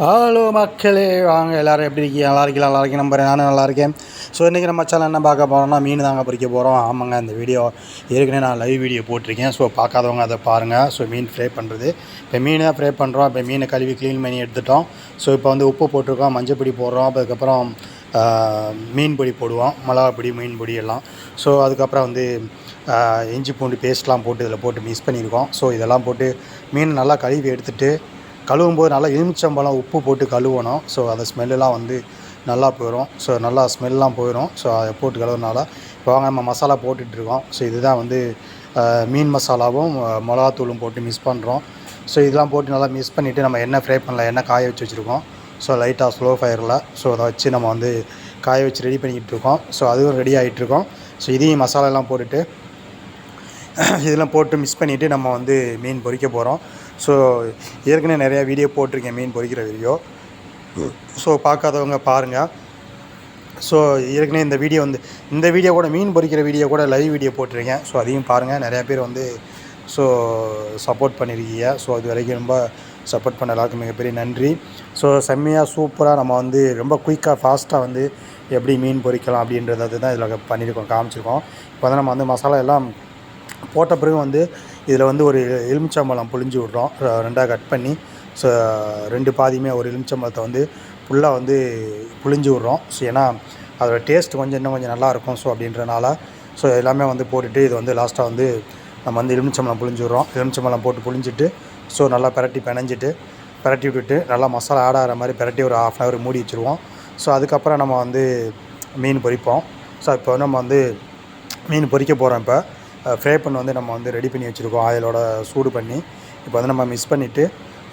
Hello மக்களே வாங்க எல்லோரும் எப்படி இருக்கீங்க? நல்லா இருக்கீங்களா? நல்லா இருக்கேன் நம்புறேன். நானும் நல்லா இருக்கேன். ஸோ இன்றைக்கி நம்ம சேனல் என்ன பார்க்க போகிறோம்னா மீன் தாங்க பொறிக்க போகிறோம் ஆமாங்க இந்த வீடியோ ஏற்கனவே நான் லைவ் வீடியோ போட்டிருக்கேன். ஸோ பார்க்காதவங்க அதை பாருங்கள் ஸோ மீன் ஃப்ரை பண்ணுறது இப்போ மீன் தான் ஃப்ரை பண்ணுறோம் இப்போ மீனை கழுவி க்ளீன் பண்ணி எடுத்துட்டோம். ஸோ இப்போ வந்து உப்பு போட்டிருக்கோம் மஞ்சள் பொடி போடுறோம். அதுக்கப்புறம் மீன் பொடி போடுவோம். மிளகா பொடி மீன் பொடி எல்லாம். ஸோ அதுக்கப்புறம் வந்து இஞ்சி பூண்டு பேஸ்ட்லாம் போட்டு இதில் போட்டு மிக்ஸ் பண்ணியிருக்கோம். ஸோ இதெல்லாம் போட்டு மீன் நல்லா கழுவி எடுத்துகிட்டு கழுவும் போது நல்லா எலுமிச்சம்பழம் உப்பு போட்டு கழுவணும். ஸோ அந்த ஸ்மெல்லாம் வந்து நல்லா போயிடும் ஸோ நல்லா ஸ்மெல்லாம் போயிடும் ஸோ அதை போட்டு கழுவுனால இப்போ வாங்க நம்ம மசாலா போட்டுட்ருக்கோம் ஸோ இதுதான் வந்து மீன் மசாலாவும் மிளகாத்தூளும் போட்டு மிக்ஸ் பண்ணுறோம் ஸோ இதெல்லாம் போட்டு நல்லா மிக்ஸ் பண்ணிவிட்டு நம்ம எண்ணெய் ஃப்ரை பண்ணலாம். எண்ணெய் காய வச்சு வச்சுருக்கோம். ஸோ லைட்டாக ஸ்லோ ஃபயரில் ஸோ அதை வச்சு நம்ம வந்து காய வச்சு ரெடி பண்ணிக்கிட்டு இருக்கோம். ஸோ அதுவும் ரெடி ஆகிட்டுருக்கோம் ஸோ இதையும் மசாலாலாம் போட்டுட்டு இதெல்லாம் போட்டு மிக்ஸ் பண்ணிவிட்டு நம்ம வந்து மீன் பொறிக்க போகிறோம் ஸோ ஏற்கனவே நிறையா வீடியோ போட்டிருக்கேன் மீன் பொறிக்கிற வீடியோ ஸோ பார்க்காதவங்க பாருங்கள் ஸோ ஏற்கனவே இந்த வீடியோ வந்து இந்த வீடியோ கூட மீன் பொறிக்கிற வீடியோ கூட லைவ் வீடியோ போட்டிருக்கேன். ஸோ அதையும் பாருங்கள் நிறையா பேர் வந்து ஸோ சப்போர்ட் பண்ணியிருக்கீங்க ஸோ அது வரைக்கும் ரொம்ப சப்போர்ட் பண்ண எல்லாருக்கும் மிகப்பெரிய நன்றி. ஸோ செம்மையாக சூப்பராக நம்ம வந்து ரொம்ப குயிக்காக ஃபாஸ்ட்டாக வந்து எப்படி மீன் பொறிக்கலாம் அப்படின்றது தான் இதில் பண்ணியிருக்கோம் காமிச்சிருக்கோம். இப்போ வந்து நம்ம வந்து மசாலா எல்லாம் போட்ட பிறகு வந்து இதில் வந்து ஒரு எலுமிச்சம்பழம் புழிஞ்சு விட்றோம். ரெண்டாக கட் பண்ணி ஸோ ரெண்டு பாதியுமே ஒரு எலுமிச்சம்பழத்தை வந்து ஃபுல்லாக வந்து புழிஞ்சு விட்றோம். ஸோ ஏன்னா அதோட டேஸ்ட் கொஞ்சம் இன்னும் கொஞ்சம் நல்லாயிருக்கும் ஸோ அப்படின்றனால ஸோ எல்லாமே வந்து போட்டுட்டு இது வந்து லாஸ்ட்டாக வந்து நம்ம வந்து எலுமிச்சம்பழம் புழிஞ்சு விட்றோம். எலுமிச்சம்பழம் போட்டு புழிஞ்சிட்டு ஸோ நல்லா பிரட்டி பிணைஞ்சிட்டு பரட்டி விட்டுட்டு நல்லா மசாலா ஆட் ஆகிற மாதிரி பிரட்டி ஒரு ஆஃப் அன் ஹவர் மூடி வச்சுருவோம். ஸோ அதுக்கப்புறம் நம்ம வந்து மீன் பொரிப்போம். ஸோ இப்போ நம்ம வந்து மீன் பொரிக்க போகிறோம் இப்போ. ஃப்ரை பண்ண வந்து நம்ம வந்து ரெடி பண்ணி வச்சுருக்கோம். ஆயிலோட சூடு பண்ணி. இப்போ வந்து நம்ம மிஸ் பண்ணிவிட்டு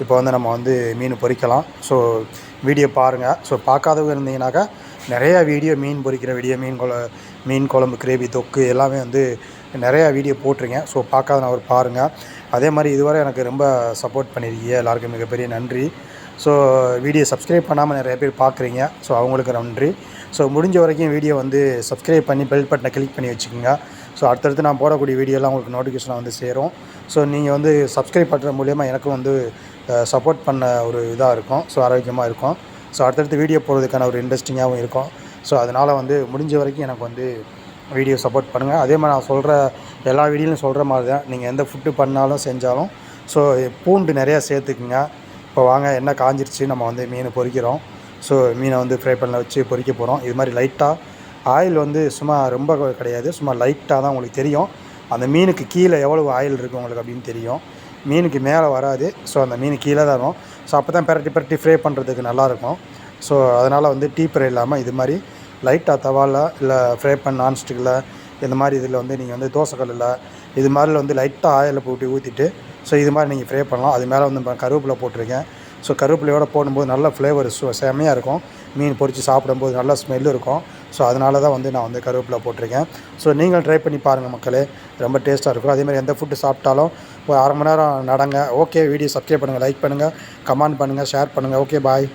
இப்போ வந்து நம்ம வந்து மீன் பொறிக்கலாம். ஸோ வீடியோ பாருங்கள் ஸோ பார்க்காதவங்க இருந்தீங்கன்னாக்கா நிறையா வீடியோ மீன் பொறிக்கிற வீடியோ மீன் குழ மீன் குழம்பு கிரேவி தொக்கு எல்லாமே வந்து நிறையா வீடியோ போட்டிருக்கேன். ஸோ பார்க்காத அவர் பாருங்கள் அதே மாதிரி இதுவரை எனக்கு ரொம்ப சப்போர்ட் பண்ணியிருக்கீங்க எல்லாருக்கும் மிகப்பெரிய நன்றி. ஸோ வீடியோ சப்ஸ்கிரைப் பண்ணாமல் நிறைய பேர் பார்க்குறீங்க. ஸோ அவங்களுக்கு நன்றி. ஸோ முடிஞ்ச வரைக்கும் வீடியோ வந்து சப்ஸ்கிரைப் பண்ணி பெல் பட்டனை கிளிக் பண்ணி வச்சுக்கோங்க. ஸோ அடுத்தடுத்து நான் போடக்கூடிய வீடியோலாம் உங்களுக்கு நோட்டிஃபிகேஷனாக வந்து சேரும். ஸோ நீங்கள் வந்து சப்ஸ்கிரைப் பண்ணுற மூலயமா எனக்கும் வந்து சப்போர்ட் பண்ண ஒரு இதாக இருக்கும். ஸோ ஆரோக்கியமாக இருக்கும். ஸோ அடுத்தடுத்து வீடியோ போடுறதுக்கான ஒரு இன்ட்ரெஸ்டிங்காகவும் இருக்கும். ஸோ அதனால் வந்து முடிஞ்ச வரைக்கும் எனக்கு வந்து வீடியோ சப்போர்ட் பண்ணுங்கள் அதே மாதிரி நான் சொல்கிற எல்லா வீடியோலையும் சொல்கிற மாதிரி தான். நீங்கள் எந்த ஃபுட்டு பண்ணாலும் செஞ்சாலும் ஸோ பூண்டு நிறையா சேர்த்துக்குங்க. இப்போ வாங்க என்ன காஞ்சிருச்சு? நம்ம வந்து மீன் பொறிக்கிறோம். ஸோ மீனை வந்து ஃப்ரை பண்ண வச்சு பொறிக்க போகிறோம் இது மாதிரி லைட்டாக ஆயில் வந்து சும்மா ரொம்ப கிடையாது. சும்மா லைட்டாக தான் உங்களுக்கு தெரியும். அந்த மீனுக்கு கீழே எவ்வளவு ஆயில் இருக்குது உங்களுக்கு அப்படின்னு தெரியும். மீனுக்கு மேலே வராது. ஸோ அந்த மீன் கீழே தான் வரும். ஸோ அப்போ தான் பெரட்டி பெரட்டி ஃப்ரை பண்ணுறதுக்கு நல்லாயிருக்கும் ஸோ அதனால் வந்து டீப்பர் இல்லாமல் இது மாதிரி லைட்டாக தவாவில் இல்லை ஃப்ரை பண்ண நான்ஸ்டிக்கில் இந்த மாதிரி இதில் வந்து நீங்கள் வந்து தோசைக்கல்லில் இது மாதிரில வந்து லைட்டாக ஆயில் போட்டு ஊற்றிட்டு ஸோ இது மாதிரி நீங்கள் ஃப்ரை பண்ணலாம். அது மேலே வந்து கருவேப்பிலை போட்டிருக்கேன். ஸோ கருவேப்பிலையோடு போடும்போது நல்ல ஃப்ளேவர் சு செம்மையாக இருக்கும். மீன் பொறிச்சு சாப்பிடும்போது நல்ல ஸ்மெல் இருக்கும். ஸோ அதனால தான் வந்து நான் வந்து கருவேப்பிலை போட்டிருக்கேன். ஸோ நீங்கள் ட்ரை பண்ணி பாருங்கள் மக்களே. ரொம்ப டேஸ்ட்டாக இருக்கும். அதே மாதிரி எந்த ஃபுட்டு சாப்பிட்டாலும் ஒரு அரை மணி நேரம் நடங்க. ஓகே வீடியோ சப்ஸ்கிரைப் பண்ணுங்கள் லைக் பண்ணுங்கள் கமெண்ட் பண்ணுங்கள் ஷேர் பண்ணுங்கள் ஓகே பாய்